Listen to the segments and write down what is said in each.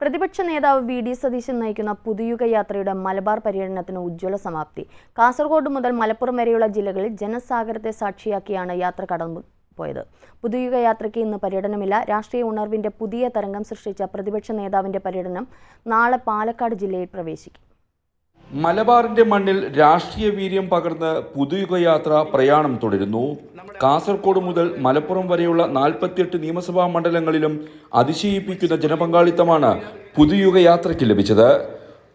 പ്രതിപക്ഷ നേതാവ് V D Satheesan നയിക്കുന്ന പുതുയുഗ യാത്രയുടെ മലബാർ പര്യടനത്തിന് ഉജ്ജ്വല സമാപ്തി. കാസർഗോഡ് മുതൽ മലപ്പുറം വരെയുള്ള ജില്ലകളിൽ ജനസാഗരത്തെ സാക്ഷിയാക്കിയാണ് യാത്ര കടന്നു പോയത്. പുതുയുഗ യാത്രയ്ക്ക് ഇന്ന് പര്യടനമില്ല. രാഷ്ട്രീയ ഉണർവിന്റെ പുതിയ തരംഗം സൃഷ്ടിച്ച പ്രതിപക്ഷ നേതാവിന്റെ പര്യടനം നാളെ പാലക്കാട് ജില്ലയിൽ പ്രവേശിക്കും. മലബാറിന്റെ മണ്ണിൽ രാഷ്ട്രീയ വീര്യം പകർന്ന് പുതുയുഗയാത്ര പ്രയാണം തുടരുന്നു. കാസർഗോഡ് മുതൽ മലപ്പുറം വരെയുള്ള നാൽപ്പത്തിയെട്ട് നിയമസഭാ മണ്ഡലങ്ങളിലും അതിശയിപ്പിക്കുന്ന ജനപങ്കാളിത്തമാണ് പുതുയുഗയാത്രയ്ക്ക് ലഭിച്ചത്.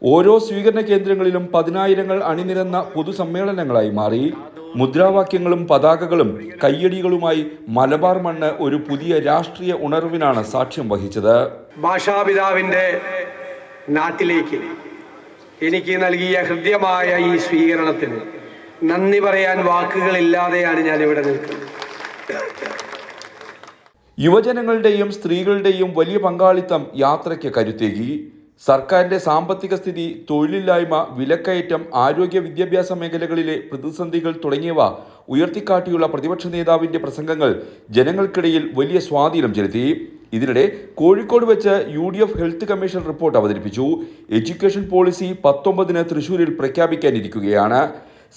ഓരോ സ്വീകരണ കേന്ദ്രങ്ങളിലും പതിനായിരങ്ങൾ അണിനിരന്ന പൊതുസമ്മേളനങ്ങളായി മാറി. മുദ്രാവാക്യങ്ങളും പതാകകളും കയ്യടികളുമായി മലബാർ മണ്ണ് ഒരു പുതിയ രാഷ്ട്രീയ ഉണർവിനാണ് സാക്ഷ്യം വഹിച്ചത്. ഭാഷാപിതാവിന്റെ നാട്ടിലേക്ക് എനിക്ക് നൽകിയ ഹൃദ്യമായ ഈ സ്വീകരണത്തിന് നന്ദി പറയാൻ വാക്കുകളില്ലാതെയാണ് ഞാൻ ഇവിടെ നിൽക്കുന്നത്. യുവജനങ്ങളുടെയും സ്ത്രീകളുടെയും വലിയ പങ്കാളിത്തം യാത്രയ്ക്ക് കരുത്തേകി. സർക്കാരിന്റെ സാമ്പത്തിക സ്ഥിതി തൊഴിലില്ലായ്മ വിലക്കയറ്റം ആരോഗ്യ വിദ്യാഭ്യാസ മേഖലകളിലെ പ്രതിസന്ധികൾ തുടങ്ങിയവ ഉയർത്തിക്കാട്ടിയുള്ള പ്രതിപക്ഷ നേതാവിന്റെ പ്രസംഗങ്ങൾ ജനങ്ങൾക്കിടയിൽ വലിയ സ്വാധീനം ചെലുത്തി. ഇതിനിടെ കോഴിക്കോട് വെച്ച് U D F health commission report അവതരിപ്പിച്ചു. എഡ്യൂക്കേഷൻ പോളിസി പത്തൊമ്പതിന് തൃശൂരിൽ പ്രഖ്യാപിക്കാനിരിക്കുകയാണ്.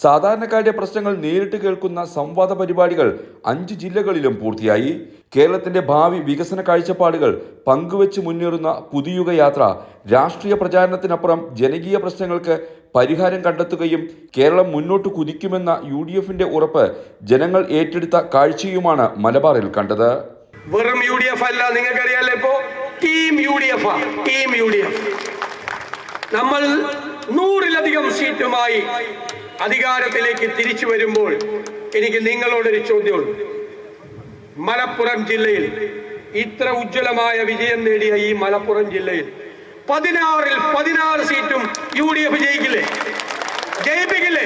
സാധാരണക്കാരുടെ പ്രശ്നങ്ങൾ നേരിട്ട് കേൾക്കുന്ന സംവാദ പരിപാടികൾ അഞ്ച് ജില്ലകളിലും പൂർത്തിയായി. കേരളത്തിന്റെ ഭാവി വികസന കാഴ്ചപ്പാടുകൾ പങ്കുവച്ച് മുന്നേറുന്ന പുതുയുഗ യാത്ര രാഷ്ട്രീയ പ്രചാരണത്തിനപ്പുറം ജനകീയ പ്രശ്നങ്ങൾക്ക് പരിഹാരം കണ്ടെത്തുകയും കേരളം മുന്നോട്ട് കുതിക്കുമെന്ന യു ഉറപ്പ് ജനങ്ങൾ ഏറ്റെടുത്ത കാഴ്ചയുമാണ് മലബാറിൽ കണ്ടത്. വെറും യു ഡി എഫ് അല്ല നിങ്ങൾക്കറിയാലോ ഇപ്പോ? Team U D F team U D F നമ്മൾ നൂറിലധികം സീറ്റുമായി അധികാരത്തിലേക്ക് തിരിച്ചു വരുമ്പോൾ എനിക്ക് നിങ്ങളോടൊരു ചോദ്യമുണ്ട്. മലപ്പുറം ജില്ലയിൽ ഇത്ര ഉജ്ജ്വലമായ വിജയം നേടിയ ഈ മലപ്പുറം ജില്ലയിൽ പതിനാറിൽ പതിനാറ് സീറ്റും യു ഡി എഫ് ജയിക്കില്ലേ? ജയിപ്പിക്കില്ലേ?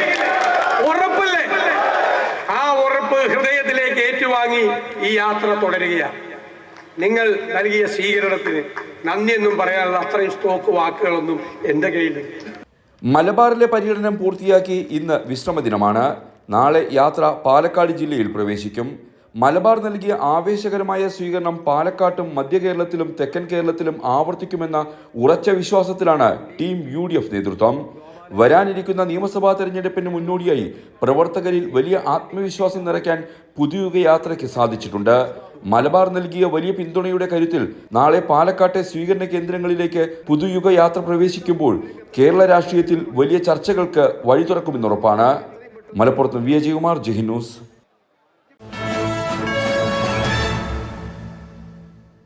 ഉറപ്പല്ലേ? ആ ഉറപ്പ് ഹൃദയത്തിലേക്ക് ഏറ്റുവാങ്ങി ഈ യാത്ര തുടരുകയാണ്. നിങ്ങൾ നൽകിയ സ്വീകരണത്തിന് നന്ദിയെന്നും പറയാനുള്ള അത്രയും സ്റ്റോക്ക് വാക്കുകളൊന്നും എന്റെ കയ്യിലില്ല. മലബാറിലെ പര്യടനം പൂർത്തിയാക്കി ഇന്ന് വിശ്രമദിനമാണ്. നാളെ യാത്ര പാലക്കാട് ജില്ലയിൽ പ്രവേശിക്കും. മലബാർ നൽകിയ ആവേശകരമായ സ്വീകരണം പാലക്കാട്ടും മധ്യ കേരളത്തിലും തെക്കൻ കേരളത്തിലും ആവർത്തിക്കുമെന്ന ഉറച്ച വിശ്വാസത്തിലാണ് ടീം യു നേതൃത്വം. വരാനിരിക്കുന്ന നിയമസഭാ തെരഞ്ഞെടുപ്പിന് മുന്നോടിയായി പ്രവർത്തകരിൽ വലിയ ആത്മവിശ്വാസം നിറയ്ക്കാൻ പുതുയുഗ യാത്രയ്ക്ക് സാധിച്ചിട്ടുണ്ട്. മലബാർ നൽകിയ വലിയ പിന്തുണയുടെ കരുത്തിൽ നാളെ പാലക്കാട്ടെ സ്വീകരണ കേന്ദ്രങ്ങളിലേക്ക് പുതുയുഗ യാത്ര പ്രവേശിക്കുമ്പോൾ കേരള രാഷ്ട്രീയത്തിൽ വലിയ ചർച്ചകൾക്ക് വഴി തുറക്കുമെന്നുറപ്പാണ് മലപ്പുറത്ത് വി ജയകുമാർ ജഹി ന്യൂസ്.